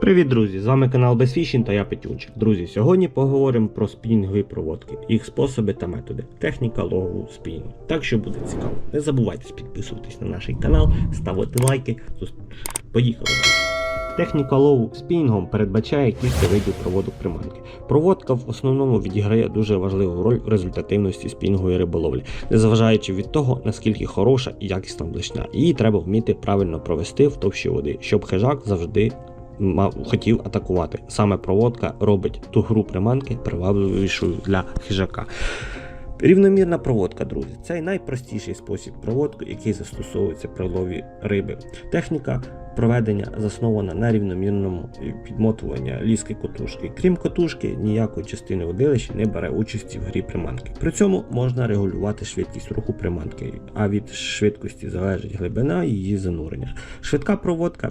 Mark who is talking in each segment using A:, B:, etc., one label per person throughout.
A: Привіт, друзі! З вами канал Безфішін та я Петюнчик. Друзі, сьогодні поговоримо про спінінгові проводки, їх способи та методи, техніка логову спінінгу. Так що буде цікаво. Не забувайте підписуватись на наш канал, ставити лайки. Поїхали. Техніка лову спінінгом передбачає кілька видів проводок приманки. Проводка в основному відіграє дуже важливу роль в результативності спінінгової риболовлі, незважаючи від того, наскільки хороша і якісна блешня. Її треба вміти правильно провести в товщі води, щоб хижак завжди мав хотів атакувати. Саме проводка робить ту гру приманки привабливішою для хижака. Рівномірна проводка, друзі, це найпростіший спосіб проводки, який застосовується при лові риби. Техніка проведення заснована на рівномірному підмотуванні ліски котушки. Крім котушки, ніякої частини водилища не бере участі в грі приманки. При цьому можна регулювати швидкість руху приманки, а від швидкості залежить глибина її занурення. Швидка проводка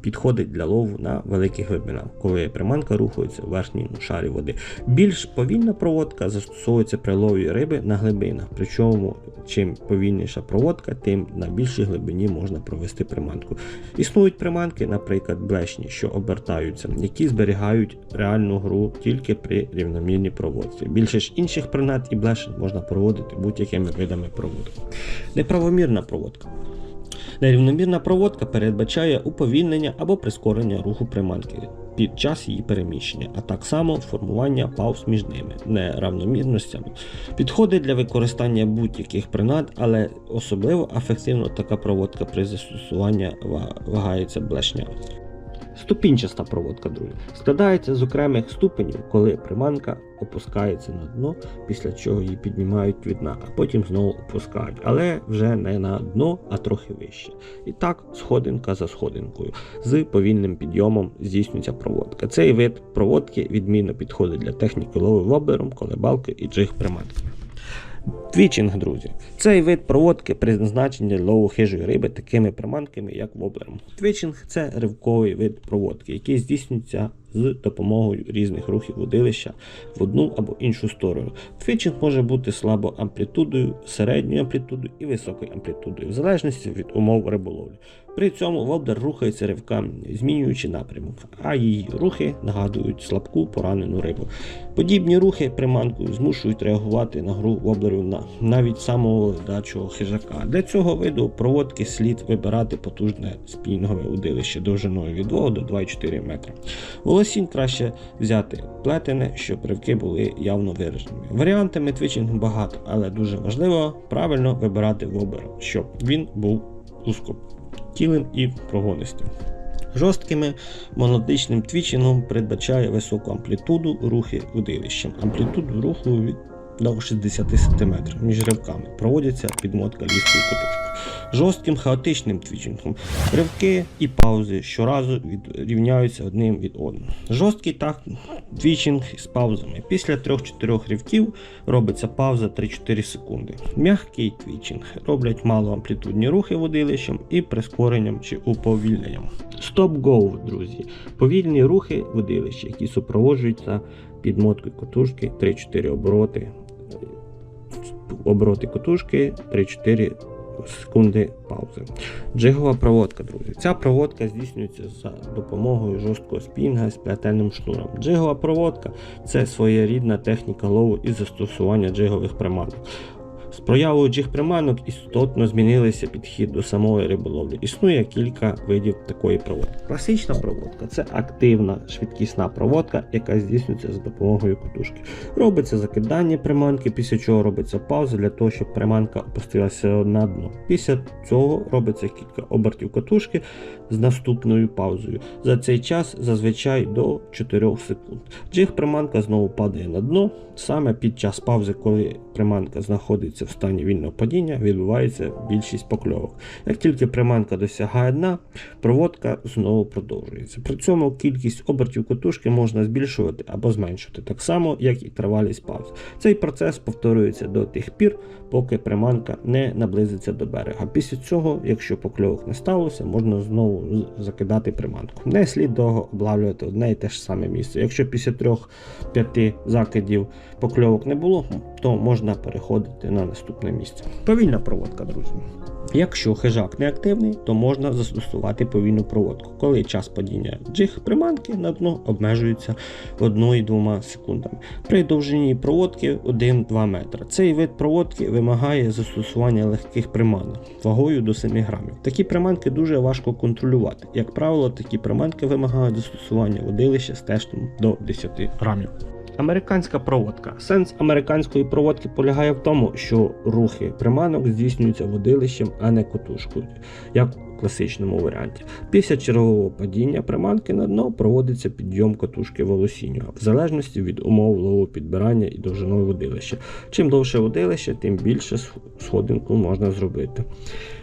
A: підходить для лову на великих глибинах, коли приманка рухається в верхньому шарі води. Більш повільна проводка застосовується при лові риби на глибинах. Причому, чим повільніша проводка, тим на більшій глибині можна провести приманку. Існують приманки, наприклад, блешні, що обертаються, які зберігають реальну гру тільки при рівномірній проводці. Більше ж інших принад і блешень можна проводити будь-якими видами проводок. Неправомірна проводка. Нерівномірна проводка передбачає уповільнення або прискорення руху приманки під час її переміщення, а так само формування пауз між ними, неравномірностями. Підходить для використання будь-яких принад, але особливо ефективно така проводка при застосуванні вагається блешня. Ступінчаста проводка, друзі, складається з окремих ступенів, коли приманка опускається на дно, після чого її піднімають від дна, а потім знову опускають, але вже не на дно, а трохи вище. І так, сходинка за сходинкою, з повільним підйомом здійснюється проводка. Цей вид проводки відмінно підходить для техніки лови воблером, колебалки і джиг приманки. Твічинг, друзі. Цей вид проводки призначений для лову хижої риби такими приманками, як воблером. Твічинг це ривковий вид проводки, який здійснюється з допомогою різних рухів водилища в одну або іншу сторону. Твічинг може бути слабо амплітудою, середньою амплітудою і високою амплітудою, в залежності від умов риболовлі. При цьому воблер рухається ривками, змінюючи напрямок, а її рухи нагадують слабку поранену рибу. Подібні рухи приманкою змушують реагувати на гру воблерів на навіть самого ледачого хижака. Для цього виду проводки слід вибирати потужне спінгове удилище довжиною від 2 до 2,4 метра. Волосінь краще взяти плетене, щоб ривки були явно вираженими. Варіантами твічингу багато, але дуже важливо правильно вибирати воблер, щоб він був узкотілим і прогонистим. Жорсткими монотичним твічингом передбачає високу амплітуду рухи удилищем. Амплітуду руху до 60 см між ривками проводяться підмотка ліскою куточкою. Жорстким хаотичним твічингом ривки і паузи щоразу відрівняються одним від одного. Жорсткий так твічинг з паузами. Після 3-4 ривків робиться пауза 3-4 секунди. М'який твічинг роблять малоамплітудні рухи водилищем і прискоренням чи уповільненням. Стоп-гоу, друзі. Повільні рухи водилища, які супроводжуються підмоткою котушки 3-4 обороти. Обороти котушки 3-4 секунди паузи. Джигова проводка, друзі. Ця проводка здійснюється за допомогою жорсткого спінга з п'ятельним шнуром. Джигова проводка це своєрідна техніка лову і застосування джигових приманок. З проявою джиг приманок істотно змінилися підхід до самої риболовлі. Існує кілька видів такої проводки. Класична проводка це активна швидкісна проводка, яка здійснюється за допомогою катушки. Робиться закидання приманки, після чого робиться пауза для того, щоб приманка опустилася на дно. Після цього робиться кілька обертів катушки з наступною паузою. За цей час зазвичай до 4 секунд. Джиг приманка знову падає на дно. Саме під час паузи, коли приманка знаходиться в стані вільного падіння, відбувається більшість покльовок. Як тільки приманка досягає дна, проводка знову продовжується. При цьому кількість обертів катушки можна збільшувати або зменшувати, так само, як і тривалість пауз. Цей процес повторюється до тих пір, поки приманка не наблизиться до берега. Після цього, якщо покльовок не сталося, можна знову закидати приманку. Не слід довго облавлювати одне і те ж саме місце. Якщо після 3-5 закидів покльовок не було, то можна переходити на наступне місце. Повільна проводка, друзі. Якщо хижак не активний, то можна застосувати повільну проводку, коли час падіння джиг приманки на дно обмежується 1-2 секундами. При довжині проводки 1-2 метри. Цей вид проводки вимагає застосування легких приманок вагою до 7 грамів. Такі приманки дуже важко контролювати. Як правило, такі приманки вимагають застосування водилища з тестом до 10 грамів. Американська проводка. Сенс американської проводки полягає в тому, що рухи приманок здійснюються водилищем, а не котушкою, як класичному варіанті. Після чергового падіння приманки на дно проводиться підйом катушки волосіння, в залежності від умов лову підбирання і довжиною водилища. Чим довше водилище, тим більше сходинку можна зробити.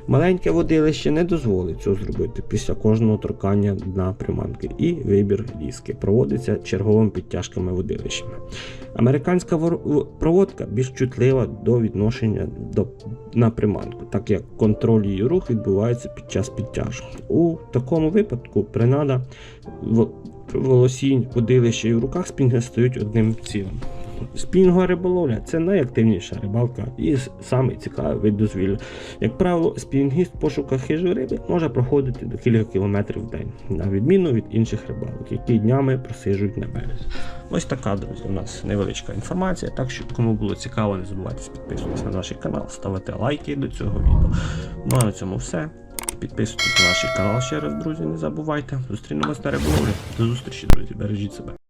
A: Маленьке водилище не дозволить цього зробити після кожного торкання дна приманки, і вибір ліски проводиться черговими підтяжками водилищами. Американська проводка більш чутлива до відношення до, на приманку, так як контроль її рух відбувається під час підтяжок. У такому випадку принада волосінь, водилище і в руках спінги стають одним цілим. Спінгова риболовля це найактивніша рибалка і самий цікавий вид дозвілля. Як правило, спінгіст в пошуках хижої риби може проходити до кілька кілометрів в день, на відміну від інших рибалок, які днями просижують на березі. Ось така, друзі, у нас невеличка інформація. Так що, кому було цікаво, не забувайте підписуватися на наш канал, ставити лайки до цього відео. Ну а на цьому все. Підписуйтесь на наш канал ще раз, друзі, не забувайте. Зустрінемось на риболовлі. До зустрічі, друзі, бережіть себе.